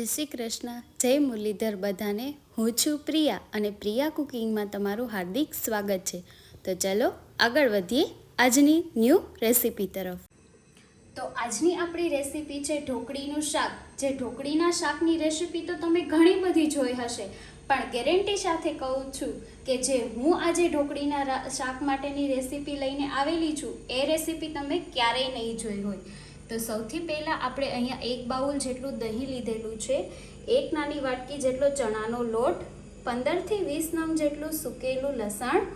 જય શ્રી કૃષ્ણ. જય મુરલીધર બધાને. હું છું પ્રિયા અને પ્રિયા કુકિંગમાં તમારું હાર્દિક સ્વાગત છે. તો ચલો આગળ વધીએ આજની ન્યૂ રેસીપી તરફ. તો આજની આપણી રેસીપી છે ઢોકળીનું શાક. જે ઢોકળીના શાકની રેસીપી તો તમે ઘણી બધી જોઈ હશે. પણ ગેરંટી સાથે કહું છું કે જે હું આજે ઢોકળીના શાક માટેની રેસીપી લઈને આવેલી છું, એ રેસીપી તમે ક્યારેય નહીં જોઈ હોય. તો સૌથી પહેલાં આપણે અહીંયા એક બાઉલ જેટલું દહીં લીધેલું છે, એક નાની વાટકી જેટલો ચણાનો લોટ, પંદરથી વીસ નંગ જેટલું સૂકેલું લસણ,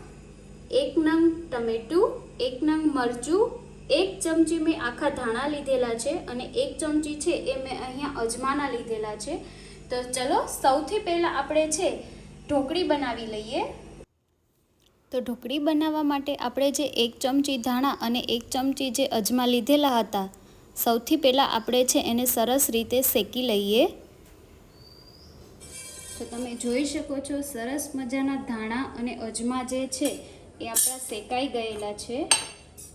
એક નંગ ટમેટું, એક નંગ મરચું, એક ચમચી મેં આખા ધાણા લીધેલા છે અને એક ચમચી છે એ મેં અહીંયા અજમાના લીધેલા છે. તો ચલો સૌથી પહેલાં આપણે છે ઢોકળી બનાવી લઈએ. તો ઢોકળી બનાવવા માટે આપણે જે એક ચમચી ધાણા અને એક ચમચી જે અજમા લીધેલા હતા સૌથી પહેલાં આપણે છે એને સરસ રીતે શેકી લઈએ. તો તમે જોઈ શકો છો, સરસ મજાના ધાણા અને અજમા જે છે એ આપણા શેકાઈ ગયેલા છે.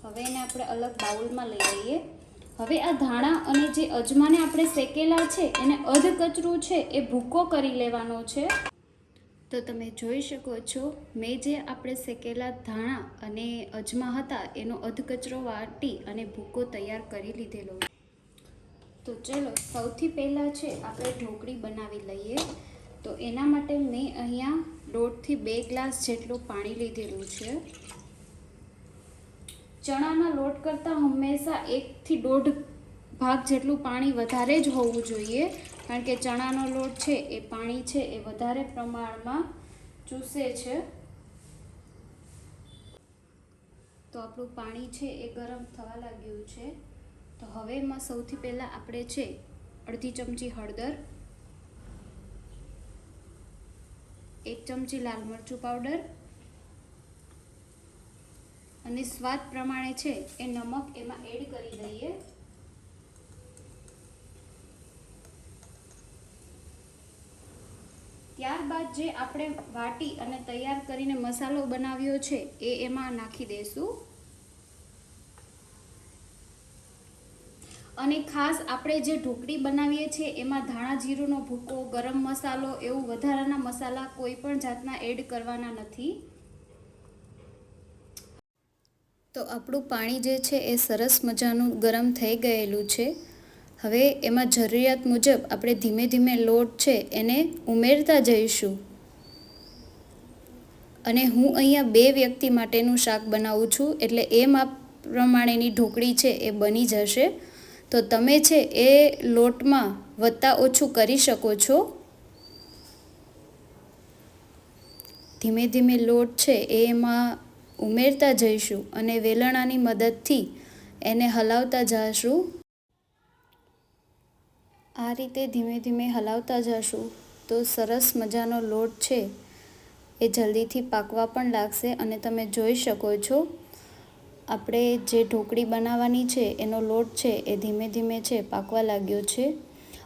હવે એને આપણે અલગ બાઉલમાં લઈ લઈએ. હવે આ ધાણા અને જે અજમાને આપણે શેકેલા છે, એને અધ કચરું છે એ ભૂકો કરી લેવાનો છે. તો તમે જોઈ શકો છો, મેં જે આપણે શેકેલા ધાણા અને અજમા હતા, એનો અધકચરો વાટી અને ભૂકો તૈયાર કરી લીધેલો. તો ચલો, સૌથી પહેલાં છે, આપણે ઢોકળી બનાવી લઈએ. તો એના માટે મેં અહીંયા દોઢથી બે ગ્લાસ જેટલું પાણી લીધેલું છે. ચણાના લોટ કરતાં હંમેશા એકથી દોઢ ભાગ જેટલું પાણી વધારે જ હોવું જોઈએ. કારણ કે ચણાનો લોટ છે, એ પાણી છે, એ વધારે પ્રમાણમાં ચૂસે છે. તો આપણું પાણી છે, એ ગરમ થવા લાગ્યું છે. તો હવે એમાં સૌથી પહેલાં આપણે છે, અડધી ચમચી હળદર, એક ચમચી લાલ મરચું પાવડર અને સ્વાદ પ્રમાણે છે, એ નમક એમાં એડ કરી દઈએ. ત્યારબાદ જે આપણે વાટી અને તૈયાર કરીને મસાલો બનાવ્યો છે, એ એમાં નાખી દઈશું અને ખાસ આપણે જે ઢોકળી બનાવીએ છીએ, એમાં ધાણા જીરુંનો ભૂકો, ગરમ મસાલો એવું વધારાના મસાલા કોઈ પણ જાતના એડ કરવાના નથી. તો આપણું પાણી જે છે, એ સરસ મજાનું ગરમ થઈ ગયેલું છે. હવે એમાં જરૂરિયાત મુજબ આપણે ધીમે ધીમે લોટ છે એને ઉમેરતા જઈશું. અને હું અહીંયા બે વ્યક્તિ માટેનું શાક બનાવું છું, એટલે એ માપ પ્રમાણેની ઢોકળી છે એ બની જશે. તો તમે છે એ લોટમાં વત્તા ઓછું કરી શકો છો. ધીમે ધીમે લોટ છે એ એમાં ઉમેરતા જઈશું અને વેલણાની મદદથી એને હલાવતા જઈશું આ રીતે ધીમે ધીમે હલાવતા જશું તો સરસ મજાનો લોટ છે. એ જલ્દીથી પાકવા પણ લાગશે અને તમે જોઈ શકો છો. આપણે જે ઢોકળી બનાવવાની છે, એનો લોટ છે, એ ધીમે ધીમે છે, પાકવા લાગ્યો છે.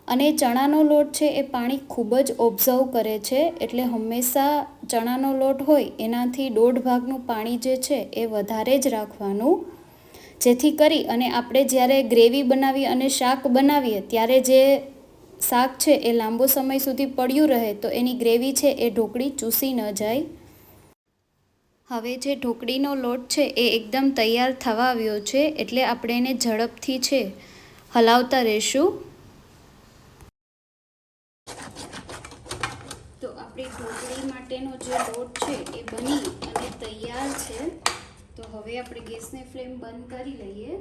અને ચણાનો લોટ છે, એ પાણી ખૂબ જ ઓબ્ઝર્વ કરે છે, એટલે હંમેશા ચણાનો લોટ હોય, એનાથી દોઢ ભાગનું પાણી જે છે, એ વધારે જ રાખવાનું જેથી કરી અને આપણે જ્યારે ગ્રેવી બનાવી અને શાક બનાવીએ, ત્યારે જે શાક છે એ લાંબો સમય સુધી પડ્યું રહે, તો એની ગ્રેવી છે એ ઢોકળી ચૂસી ન જાય. હવે જે ઢોકળીનો લોટ છે એ એકદમ તૈયાર થવા આવ્યો છે, એટલે આપણે એને ઝડપથી છે હલાવતા રહેશું. તો આપણી ઢોકળી માટેનો જે લોટ છે એ બની અને તૈયાર છે. તો હવે આપણે ગેસને ફ્લેમ બંધ કરી લઈએ.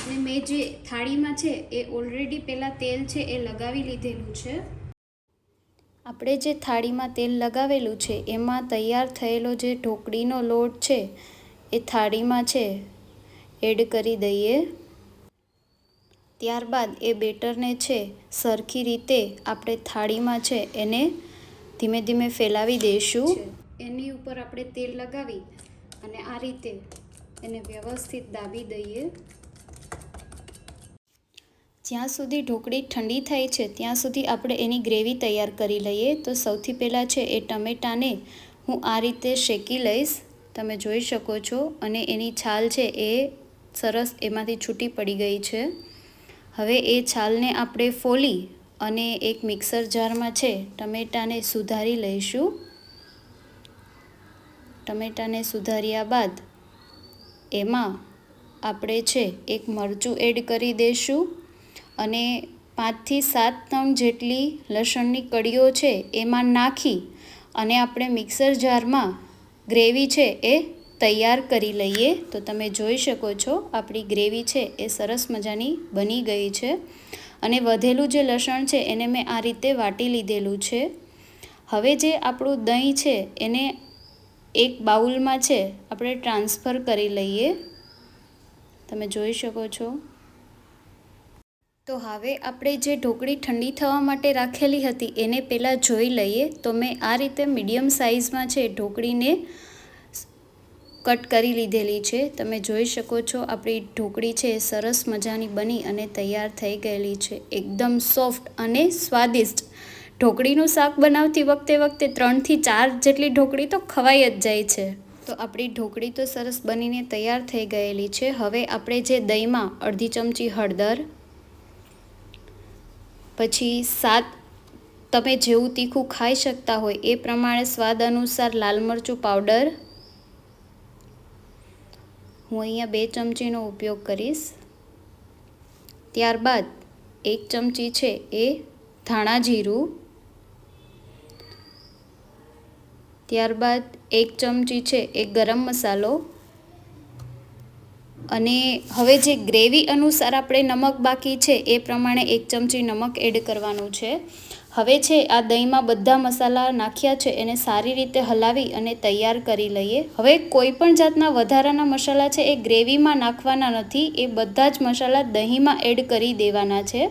અને મેં જે થાળીમાં છે એ ઓલરેડી પહેલાં તેલ છે એ લગાવી લીધેલું છે. આપણે જે થાળીમાં તેલ લગાવેલું છે એમાં તૈયાર થયેલો જે ઢોકળીનો લોટ છે એ થાળીમાં છે. એડ કરી દઈએ. ત્યારબાદ એ બેટરને છે સરખી રીતે આપણે થાળીમાં છે એને ધીમે ધીમે ફેલાવી દઈશું. એની ઉપર આપણે તેલ લગાવી અને આ રીતે એને વ્યવસ્થિત દાબી દઈએ. જ્યાં સુધી ઢોકળી ઠંડી થાય છે, ત્યાં સુધી આપણે એની ગ્રેવી તૈયાર કરી લઈએ. તો સૌથી પહેલાં છે એ ટમેટાને હું આ રીતે શેકી લઈશ. તમે જોઈ શકો છો અને એની છાલ છે એ સરસ એમાંથી છૂટી પડી ગઈ છે. હવે એ છાલને આપણે ફોલી અને એક મિક્સર જારમાં છે ટમેટાને સુધારી લઈશું. ટમેટાને સુધાર્યા બાદ એમાં આપણે છે એક મરચું એડ કરી દઈશું અને પાંચથી સાત નંગ જેટલી લસણની કળીઓ છે એમાં નાખી અને આપણે મિક્સર જારમાં ગ્રેવી છે એ તૈયાર કરી લઈએ. તો તમે જોઈ શકો છો આપણી ગ્રેવી છે એ સરસ મજાની બની ગઈ છે અને વધેલું જે લસણ છે એને મેં આ રીતે વાટી લીધેલું છે. હવે જે આપણું દહીં છે એને એક બાઉલમાં છે, આપણે ટ્રાન્સફર કરી લઈએ. તમે જોઈ શકો છો. તો હવે આપણે જે ઢોકળી ઠંડી થવા માટે રાખેલી હતી, એને પહેલાં જોઈ લઈએ. તો મેં આ રીતે મીડિયમ સાઇઝમાં છે ઢોકળીને કટ કરી લીધેલી છે. તમે જોઈ શકો છો, આપણી ઢોકળી છે સરસ મજાની બની અને તૈયાર થઈ ગયેલી છે. એકદમ સોફ્ટ અને સ્વાદિષ્ટ. ઢોકળીનું શાક બનાવતી વખતે વખતે ત્રણથી ચાર જેટલી ઢોકળી તો ખવાઈ જ જાય છે. તો આપણી ઢોકળી તો સરસ બનીને તૈયાર થઈ ગયેલી છે. હવે આપણે જે દહીંમાં અડધી ચમચી હળદર, પછી સાત, તમે જેવું તીખું ખાઈ શકતા હોય એ પ્રમાણે સ્વાદ અનુસાર લાલ મરચું પાવડર, હું અહીંયા બે ચમચીનો ઉપયોગ કરીશ. ત્યારબાદ એક ચમચી છે એ ધાણા જીરું ત્યારબાદ એક ચમચી છે એ ગરમ મસાલો. અને હવે જે ગ્રેવી અનુસાર આપણે નમક બાકી છે, એ પ્રમાણે એક ચમચી નમક એડ કરવાનું છે. હવે છે, આ દહીંમાં બધા મસાલા નાખ્યા છે, એને સારી રીતે હલાવી અને તૈયાર કરી લઈએ. હવે કોઈ પણ જાતના વધારાના મસાલા છે, એ ગ્રેવીમાં નાખવાના નથી, એ બધા જ મસાલા દહીંમાં એડ કરી દેવાના છે.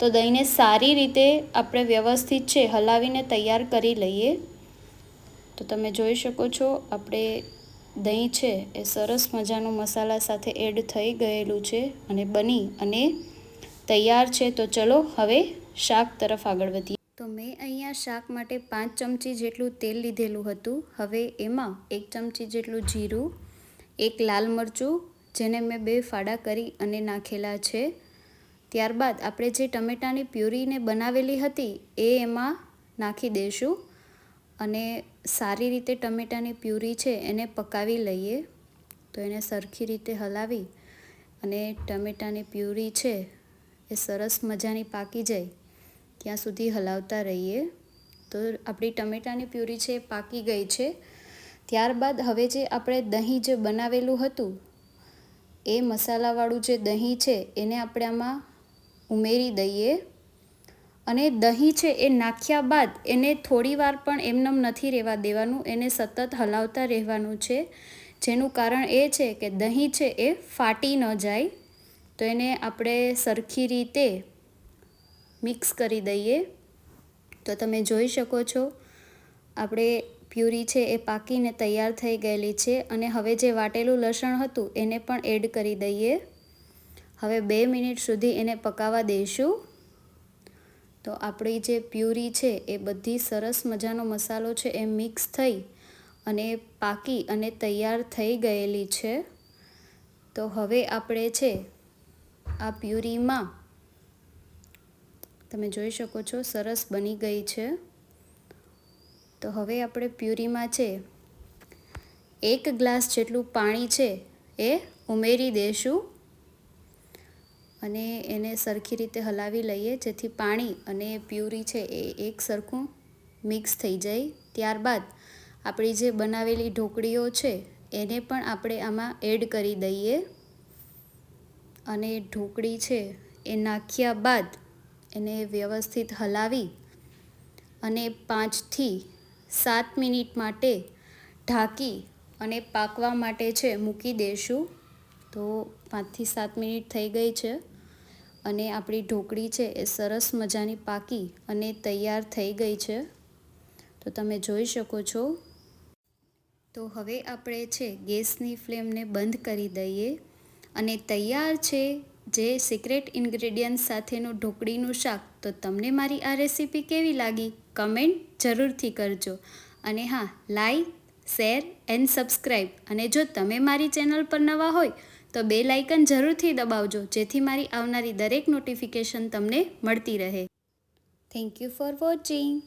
તો દહીંને સારી રીતે આપણે વ્યવસ્થિત છે, હલાવીને તૈયાર કરી લઈએ. તો તમે જોઈ શકો છો, આપણે દહીં છે એ સરસ મજાનું મસાલા સાથે એડ થઈ ગયેલું છે અને બની અને તૈયાર છે. તો ચલો હવે શાક તરફ આગળ વધીએ. તો મેં અહીંયા શાક માટે પાંચ ચમચી જેટલું તેલ લીધેલું હતું. હવે એમાં એક ચમચી જેટલું જીરું, એક લાલ મરચું, જેને મેં બે ફાડા કરી અને નાખેલા છે. ત્યારબાદ આપણે જે ટમેટાની પ્યુરીને બનાવેલી હતી એ એમાં નાખી દઈશું અને સારી રીતે ટમેટાની પ્યુરી છે એને પકાવી લઈએ. તો એને સરખી રીતે હલાવી અને ટમેટાની પ્યુરી છે એ સરસ મજાની પાકી જાય ત્યાં સુધી હલાવતા રહીએ. તો આપણી ટમેટાની પ્યુરી છે એ પાકી ગઈ છે. ત્યારબાદ હવે જે આપણે દહીં જે બનાવેલું હતું એ મસાલાવાળું જે દહીં છે એને આપણે આમાં ઉમેરી દઈએ. અને દહીં છે એ નાખ્યા બાદ એને થોડી વાર પણ એમનેમ નથી રહેવા દેવાનું, એને સતત હલાવતા રહેવાનું છે. જેનું કારણ એ છે કે દહીં છે એ ફાટી ન જાય. તો એને આપણે સરખી રીતે મિક્સ કરી દઈએ. તો તમે જોઈ શકો છો, આપણે પ્યુરી છે એ પાકીને તૈયાર થઈ ગયેલી છે અને હવે જે વાટેલું લસણ હતું એને પણ એડ કરી દઈએ. હવે બે મિનિટ સુધી એને પકાવવા દઈશું. તો આપણી જે પ્યુરી છે એ બધી સરસ મજાનો મસાલો છે એ મિક્સ થઈ અને પાકી અને તૈયાર થઈ ગયેલી છે. તો હવે આપણે છે આ પ્યુરીમાં તમે જોઈ શકો છો સરસ બની ગઈ છે. તો હવે આપણે પ્યુરીમાં છે એક ગ્લાસ જેટલું પાણી છે એ ઉમેરી દઈશું અને એને સરખી રીતે હલાવી લઈએ, જેથી પાણી અને પ્યુરી છે એ એક સરખું મિક્સ થઈ જાય. ત્યારબાદ આપણી જે બનાવેલી ઢોકળીઓ છે, એને પણ આપણે આમાં એડ કરી દઈએ. અને ઢોકળી છે એ નાખ્યા બાદ એને વ્યવસ્થિત હલાવી અને પાંચથી સાત મિનિટ માટે ઢાંકી અને પાકવા માટે છે મૂકી દઈશું તો પાંચથી સાત મિનિટ થઈ ગઈ છે. અને આપણી ઢોકળી છે એ સરસ મજાની પાકી અને તૈયાર થઈ ગઈ છે. તો તમે જોઈ શકો છો. તો હવે આપણે છે ગેસની ફ્લેમને બંધ કરી દઈએ અને તૈયાર છે જે સિક્રેટ ઇન્ગ્રેડિયન્ટ સાથેનું ઢોકળીનું શાક. તો તમને મારી આ રેસીપી કેવી લાગી? કમેન્ટ જરૂરથી કરજો. અને હા લાઈક શેર એન્ડ સબસ્ક્રાઈબ અને જો તમે મારી ચેનલ પર નવા હોય તો બે લાઇકન જરૂરથી દબાવજો, જેથી મારી આવનારી દરેક નોટિફિકેશન તમને મળતી રહે. Thank you for watching